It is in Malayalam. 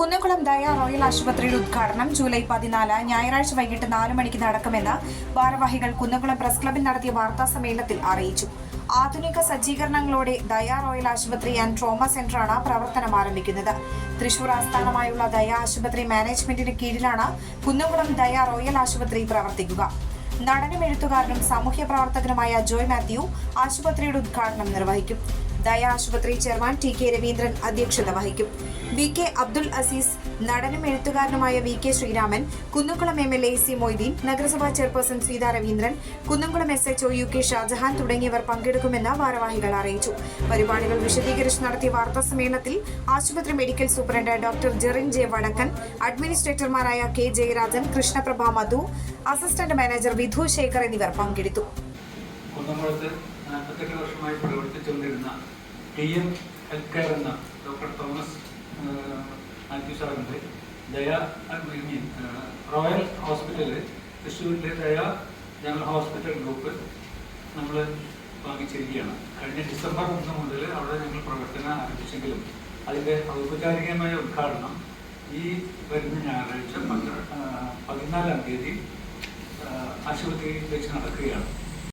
കുന്നംകുളം ദയ റോയൽ ആശുപത്രിയുടെ ഉദ്ഘാടനം ജൂലൈ പതിനാല് ഞായറാഴ്ച വൈകിട്ട് നാല് മണിക്ക് നടക്കുമെന്ന് ഭാരവാഹികൾ കുന്നംകുളം പ്രസ് ക്ലബിൽ നടത്തിയ വാർത്താ സമ്മേളനത്തിൽ അറിയിച്ചു. ആധുനിക സജ്ജീകരണങ്ങളോടെ ദയ റോയൽ ആശുപത്രി ആൻഡ് ട്രോമ സെന്ററാണ് പ്രവർത്തനം ആരംഭിക്കുന്നത്. തൃശൂർ ആസ്ഥാനമായുള്ള ദയ ആശുപത്രി മാനേജ്മെന്റിന് കീഴിലാണ് കുന്നംകുളം ദയ റോയൽ ആശുപത്രി പ്രവർത്തിക്കുക. നടനും എഴുത്തുകാരനും സാമൂഹ്യ പ്രവർത്തകനുമായ ജോയ് മാത്യു ആശുപത്രിയുടെ ഉദ്ഘാടനം നിർവഹിക്കും. ദയ ആശുപത്രി ചെയർമാൻ ടി കെ രവീന്ദ്രൻ അധ്യക്ഷത വഹിക്കും. വി കെ അബ്ദുൾ അസീസ് നടനും എഴുത്തുകാരനുമായ V K Sreeraman Kunnamkulam M L A C Moideen നഗരസഭാ chairperson Seetha Raveendran Kunnamkulam S H O U K Shajahan തുടങ്ങിയവർ പങ്കെടുക്കുമെന്ന് ഭാരവാഹികൾ അറിയിച്ചു. പരിപാടികൾ വിശദീകരിച്ച് നടത്തിയ വാർത്താ സമ്മേളനത്തിൽ ആശുപത്രി medical superintendent doctor Jerin J Vadakkan അഡ്മിനിസ്ട്രേറ്റർമാരായ K Jayarajan Krishnaprabha Madhu assistant manager Vidhu Shekhar എന്നിവർ പങ്കെടുത്തു. വർഷമായി പ്രവർത്തിച്ചുകൊണ്ടിരുന്ന ടി എം ഹെൽത്ത് എന്ന ഡോക്ടർ തോമസ് മാത്യു സാറിന്റെ ദയ റോയൽ ഹോസ്പിറ്റലിൽ തൃശ്ശൂരിലെ ദയ ജനറൽ ഹോസ്പിറ്റൽ ഗ്രൂപ്പ് നമ്മൾ വാങ്ങിച്ചിരിക്കുകയാണ്. കഴിഞ്ഞ ഡിസംബർ ഒന്ന് മുതൽ അവിടെ ഞങ്ങൾ പ്രവർത്തനം ആരംഭിച്ചെങ്കിലും അതിന്റെ ഔപചാരികമായ ഉദ്ഘാടനം ഈ വരുന്ന ഞായറാഴ്ച പന്ത്രണ്ട് പതിനാലാം തീയതി ആശുപത്രിയിൽ വെച്ച് നടക്കുകയാണ്.